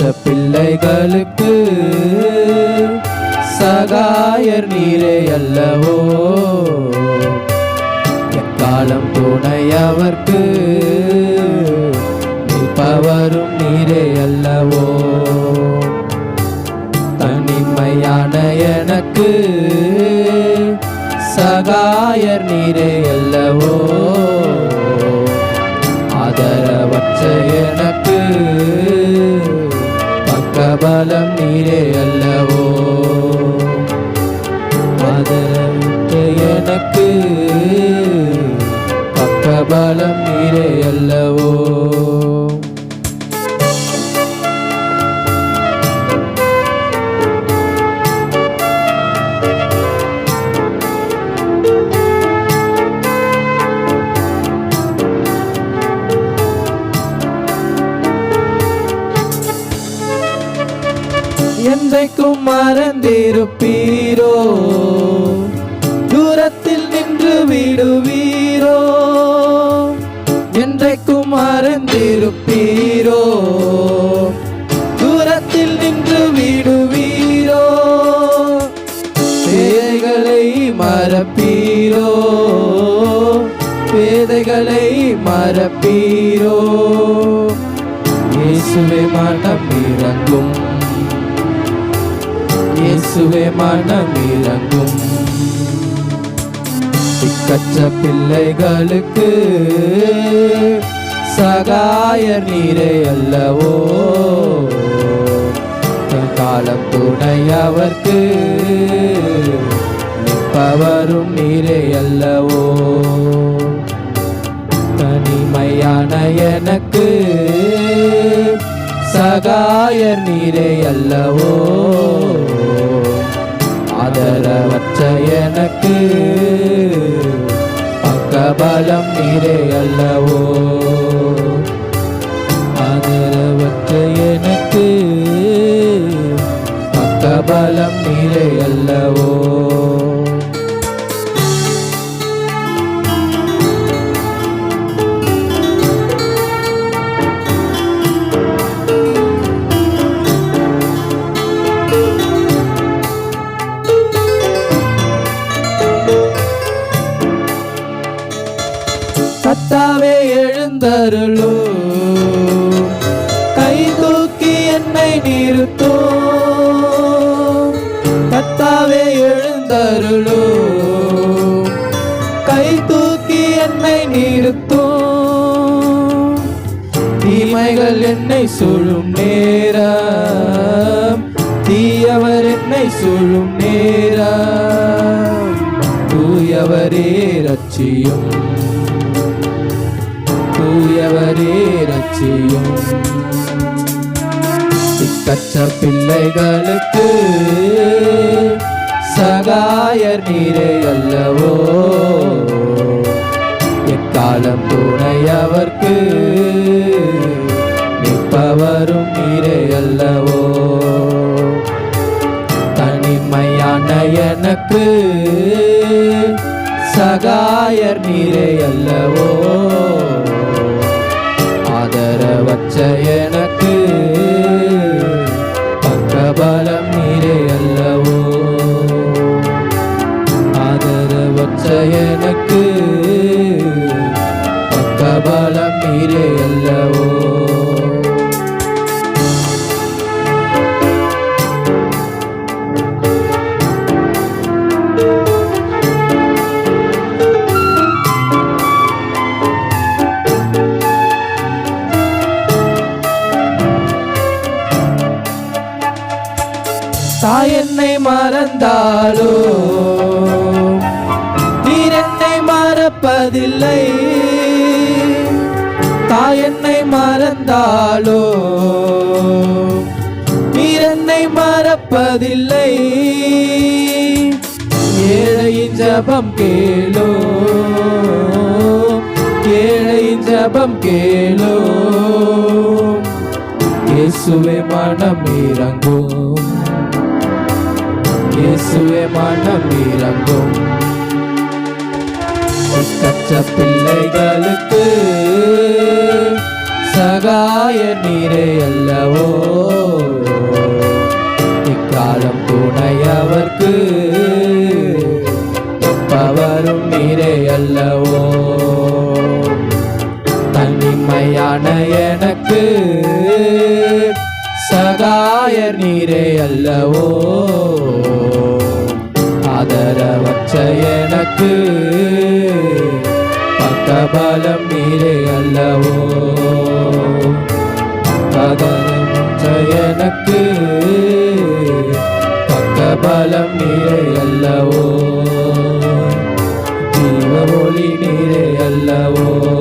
திக்கற்ற பிள்ளைகளுக்கு சகாயர் நீரே அல்லவோ? எக்காலம் துணையவர்க்கு நிற்பவரும் நீரே அல்லவோ? தனிமையான எனக்கு சகாயர் நீரே அல்லவோ? எனக்கு பக்கபலம் நீரே அல்லவோ என்றைக்கும் மறந்திருப்பீரோ? தூரத்தில் விடுவீரோ? என்றைக்கும் மறந்திருப்பீரோ தூரத்தில் நின்று விடுவீரோ? பேதைகளை மறப்பீரோ? பேதைகளை மறப்பீரோ? இயேசுவே மனம் இறங்கும். இயேசுவே மனம் இறங்கும். திக்கற்ற பிள்ளைகளுக்கு சகாயர் நீரே அல்லவோ? தன் காலம் துணையவர்க்கு நிற்பவரும் நீரே அல்லவோ? தனிமையான எனக்கு சகாயர் நீரே அல்லவோ? ஆதரவற்ற எனக்கு பலம் நீரே அல்லவோ? ஆதரவற்ற எனக்கு பக்க பலம் நீரே அல்லவோ? எழுந்தருளோ கை தூக்கி என்னை நிறுத்தோ கத்தாவே எழுந்தருளோ கை தூக்கி என்னை நிறுத்தோ தீமைகள் என்னை சூழும் நேரம். தீயவர் என்னை சூழும் நேரம். தூயவரே ரட்சியும். தூயவரே ரட்சியும். இக்கச்ச பிள்ளைகளுக்கு சகாயர் நீரே அல்லவோ? எக்காலம் துணையவர்க்கு நிற்பவரும் நீரே அல்லவோ? தனிமையான எனக்கு சகாயர் நீரே அல்லவோ? ஆதரவற்ற மறந்தாலோ? நீர் என்னை மறப்பதில்லை. தாய் என்னை மறந்தாலோ? நீர் என்னை மறப்பதில்லை. ஏழையின் ஜபம் கேளோ? ஏழையின் ஜபம் கேளோ? இயேசுவே மனம் இறங்கும். இயேசுவே மனம் இறங்கும். கற்ற பிள்ளைகளுக்கு சகாய நீரே அல்லவோ? இக்காலம் துணையவர்க்கு பவரும் நீரே அல்லவோ? தன்னிமையான எனக்கு சகாய நீரே அல்லவோ? வச்ச எனக்கு பக்க பலம் நீரே அல்லவோ? ஆதரவற்ற எனக்கு பக்கபலம் நீரே அல்லவோ? ஜீவ ஒளி நீரே அல்லவோ?